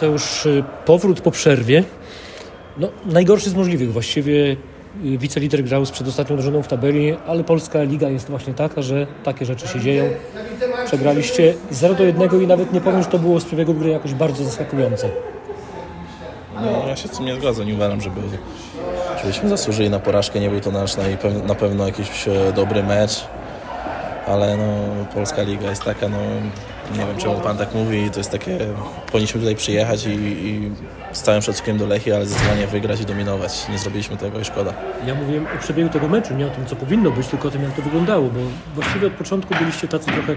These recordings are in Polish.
To już y, powrót po przerwie. No, najgorszy z możliwych. Właściwie y, wicelider grał z przedostatnią drużyną w tabeli, ale polska liga jest właśnie taka, że takie rzeczy się dzieją. Przegraliście 0 do 1 i nawet nie powiem, że to było z przebiegu gry jakoś bardzo zaskakujące. No, ja się z tym nie zgadzam. Nie uważam, żeby, żebyśmy zasłużyli na porażkę. Nie był to nasz na pewno jakiś e, dobry mecz. Ale no, polska liga jest taka, no nie wiem czemu pan tak mówi, to jest takie, powinniśmy tutaj przyjechać i, i z całym szacunkiem do Lechii, ale zdecydowanie wygrać i dominować. Nie zrobiliśmy tego i szkoda. Ja mówiłem o przebiegu tego meczu, nie o tym, co powinno być, tylko o tym, jak to wyglądało, bo właściwie od początku byliście tacy trochę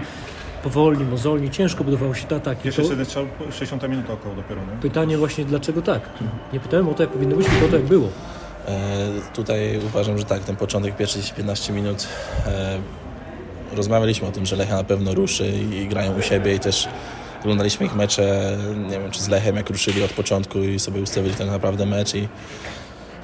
powolni, mozolni, ciężko budowało się te ataki. Pierwszy To wtedy strzał 60 minut około dopiero, nie? pytanie właśnie, dlaczego tak? Nie pytałem o to, jak powinno być, tylko o to, jak było. E, tutaj uważam, że tak, ten początek, pierwsze 15 minut e, rozmawialiśmy o tym, że Lechia na pewno ruszy i, i grają u siebie i też oglądaliśmy ich mecze, nie wiem czy z Lechem jak ruszyli od początku i sobie ustawili tak naprawdę mecz i,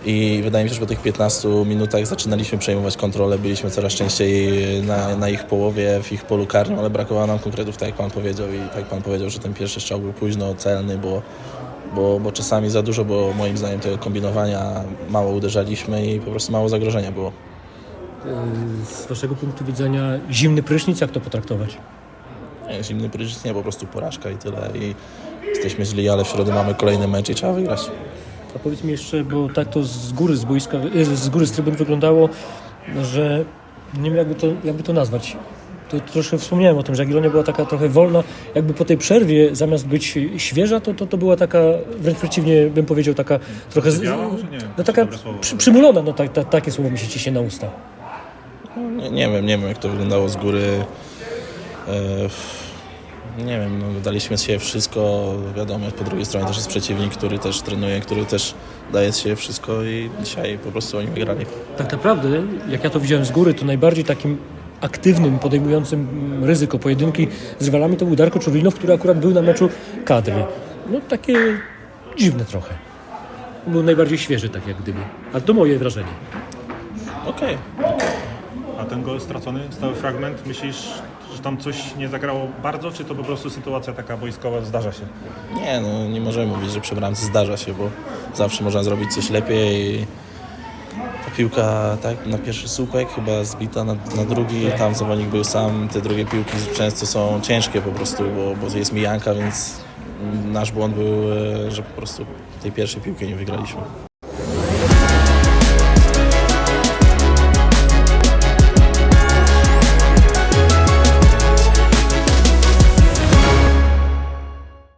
i wydaje mi się, że po tych 15 minutach zaczynaliśmy przejmować kontrolę, byliśmy coraz częściej na, na ich połowie, w ich polu karnym, ale brakowało nam konkretów, tak jak Pan powiedział i tak jak Pan powiedział, że ten pierwszy strzał był późno, celny, bo, bo, bo czasami za dużo było moim zdaniem tego kombinowania, mało uderzaliśmy i po prostu mało zagrożenia było. Yy, Z waszego punktu widzenia zimny prysznic, jak to potraktować? Nie, zimny prysznic nie, po prostu porażka i tyle i jesteśmy źli, ale w środę mamy kolejny mecz i trzeba wygrać. A powiedz mi jeszcze, bo tak to z góry z boiska, yy, z góry z trybun wyglądało, że nie wiem jakby to, jakby to nazwać. To troszkę wspomniałem o tym, że Jagiellonia była taka trochę wolna, jakby po tej przerwie zamiast być świeża, to, to, to była taka, wręcz przeciwnie bym powiedział, taka trochę... z- no taka przy, przymulona, no tak, tak, takie słowo mi się ciśnie na usta. Nie, nie wiem, nie wiem jak to wyglądało z góry. E, nie wiem, no, daliśmy z siebie wszystko. Wiadomo, po drugiej stronie też jest przeciwnik, który też trenuje, który też daje z siebie wszystko i dzisiaj po prostu oni wygrali. Tak naprawdę, jak ja to widziałem z góry, to najbardziej takim aktywnym, podejmującym ryzyko pojedynki z rywalami to był Darko Czurlinow, który akurat był na meczu kadry. No takie dziwne trochę. Był najbardziej świeży, tak jak gdyby. A to moje wrażenie. Okej. A ten gol stracony, stały fragment, myślisz, że tam coś nie zagrało bardzo, czy to po prostu sytuacja taka wojskowa zdarza się? Nie, no nie możemy mówić, że przy bramce zdarza się, bo zawsze można zrobić coś lepiej. Ta piłka tak, na pierwszy słupek chyba zbita na, na drugi, tam zawodnik był sam. Te drugie piłki często są ciężkie po prostu, bo, bo jest mijanka, więc nasz błąd był, e, że po prostu tej pierwszej piłki nie wygraliśmy.